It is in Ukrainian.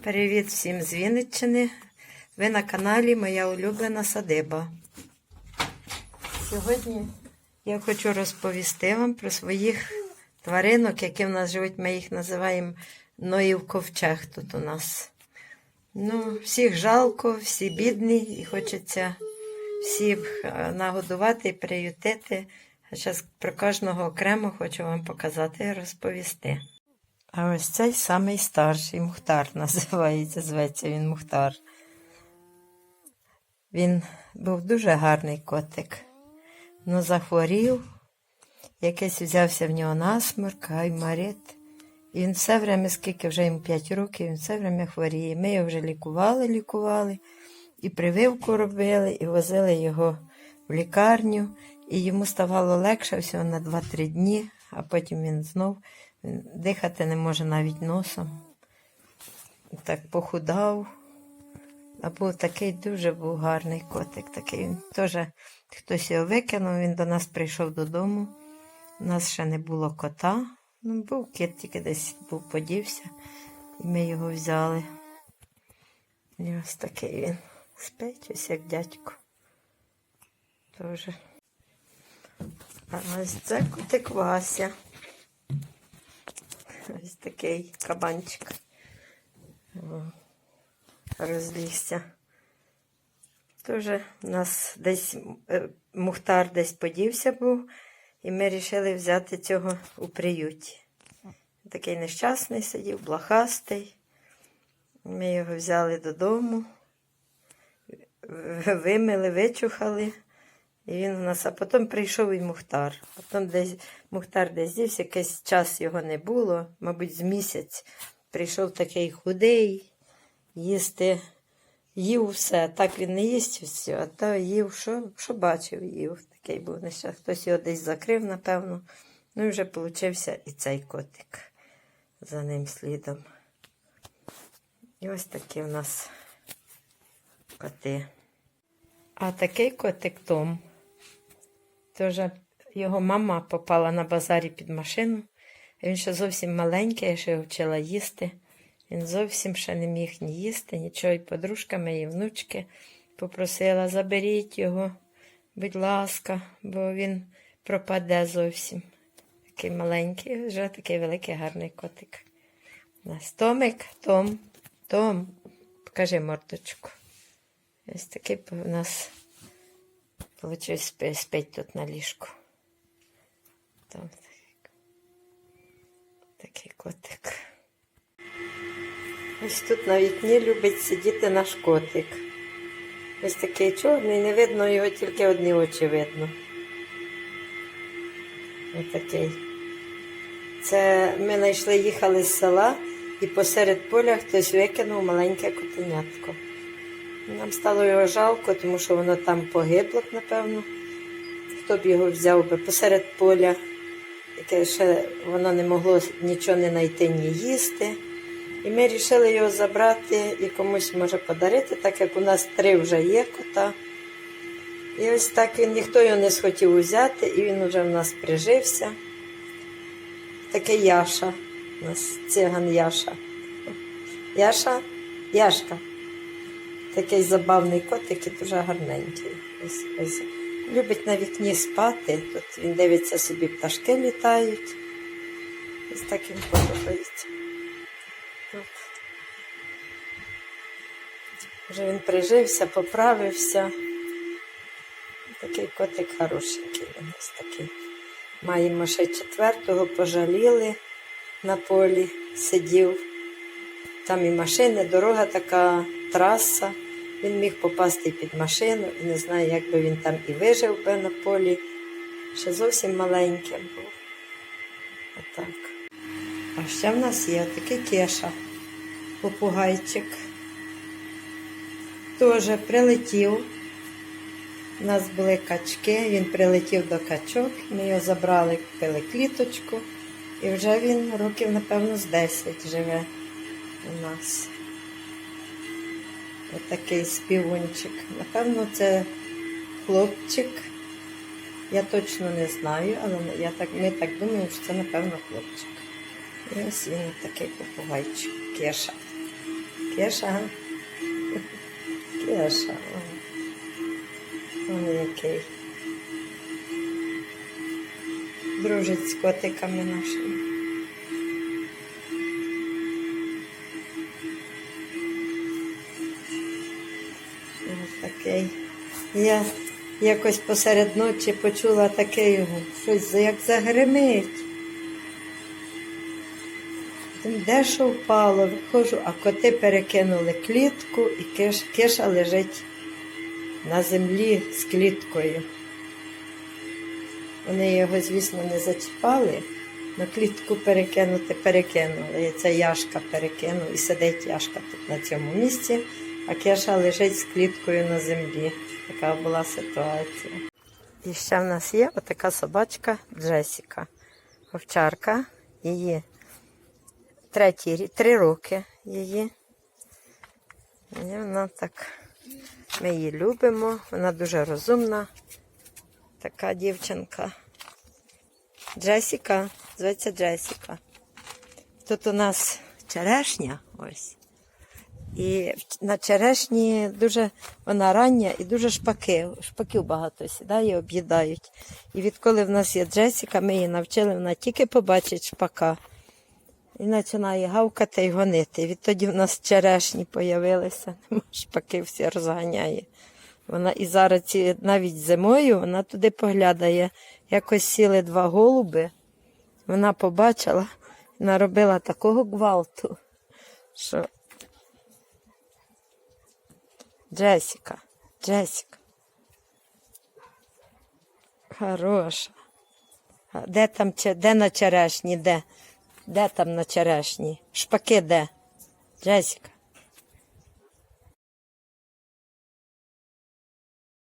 Привіт всім з Вінниччини. Ви на каналі Моя улюблена садиба. Сьогодні я хочу розповісти вам про своїх тваринок, які в нас живуть. Ми їх називаємо Ноїв ковчег тут у нас. Ну, всіх жалко, всі бідні, і хочеться всіх е, нагодувати і приютити. А зараз про кожного окремо хочу вам показати і розповісти. А ось цей самий старший Мухтар називається, зветься він Мухтар. Він був дуже гарний котик. Ну, захворів, якийсь взявся в нього насморк, гаймарит. І він все время, скільки вже йому 5 років, він все время хворіє. Ми його вже лікували, лікували, і прививку робили, і возили його в лікарню. І йому ставало легше всього на 2-3 дні, а потім він знов дихати не може навіть носом. Так похудав. А був такий дуже був гарний котик. Такий він теж хтось його викинув, він до нас прийшов додому. У нас ще не було кота. Ну, був кіт, тільки десь був подівся, і ми його взяли. І ось такий він спить, ось як дядько. Тоже. А ось це котик Вася. Ось такий кабанчик. Розлігся. Тоже у нас десь е, Мухтар десь подівся був, і ми вирішили взяти цього у приюті. Такий нещасний сидів, блохастий. Ми його взяли додому, вимили, вичухали. І він у нас, а потім прийшов і Мухтар. Потім десь Мухтар десь дівся, якийсь час його не було, мабуть, з місяць. Прийшов такий худий, їсти, їв все. Так він не їсть все, а то їв, що, що бачив, їв. Такий був нещасний. Хтось його десь закрив, напевно. Ну і вже получився і цей котик за ним слідом. І ось такі в нас коти. А такий котик Том. Теж його мама попала на базарі під машину. Він ще зовсім маленький, я ще його вчила їсти. Він зовсім ще не міг ні їсти, нічого. І подружка моєї внучки попросила, заберіть його, будь ласка, бо він пропаде зовсім. Такий маленький, вже такий великий гарний котик. Нас Томик, Том, Том, покажи мордочку. Ось такий у нас Получився спи- спить тут на ліжку. Там такий котик. Ось тут на вікні любить сидіти наш котик. Ось такий чорний, не видно його, тільки одні очі видно. Ось такий. Це ми знайшли, їхали з села і посеред поля хтось викинув маленьке котенятко. Нам стало його жалко, тому що воно там погибло, напевно. Хто б його взяв би посеред поля, яке ще воно не могло нічого не знайти, ні їсти. І ми вирішили його забрати і комусь може подарити, так як у нас три вже є кота. І ось так він ніхто його не схотів взяти, і він вже в нас прижився. Такий Яша. У нас циган Яша. Яша, Яшка. Такий забавний котик і дуже гарненький. Ось, ось. Любить на вікні спати. Тут він дивиться собі, пташки літають. Ось так їм подобається. Тут. Вже він прижився, поправився. Такий котик хорошенький у нас такий. Маємо ще четвертого, пожаліли на полі, сидів. Там і машини, дорога така, траса. Він міг попасти під машину і не знаю, як би він там і вижив би на полі. Ще зовсім маленьким був. Отак. А ще в нас є такий кеша, попугайчик. Теж прилетів. У нас були качки, він прилетів до качок, ми його забрали, купили кліточку, і вже він років, напевно, з 10 живе у нас. Отакий співунчик. Напевно, це хлопчик. Я точно не знаю, але я так, ми так думаємо, що це, напевно, хлопчик. І ось він такий попугайчик, кеша. Кеша. Кеша. Он який. Дружить з котиками нашими. Ось. Я якось посеред ночі почула таке його, щось як загримить. Де що впало, виходжу, а коти перекинули клітку і киш, киша лежить на землі з кліткою. Вони його, звісно, не зачіпали, але клітку перекинути перекинули. І це Яшка перекинув і сидить Яшка тут на цьому місці, а киша лежить з кліткою на землі. Така була ситуація. І ще в нас є отака собачка Джесіка, овчарка. Її третій, три роки її. І вона так, ми її любимо, вона дуже розумна, така дівчинка. Джесіка, зветься Джесіка. Тут у нас черешня ось. І на черешні дуже вона рання і дуже шпаки. Шпаків багато сідає, об'їдають. І відколи в нас є Джесіка, ми її навчили, вона тільки побачить шпака. І починає гавкати і гонити. Відтоді в нас черешні появилися, шпаки всі розганяє. Вона і зараз навіть зимою вона туди поглядає. Якось сіли два голуби. Вона побачила, наробила такого гвалту, що Джесіка, Джесіка. Хороша. Де там де на черешні? Де? Де там на черешні? Шпаки де? Джесіка.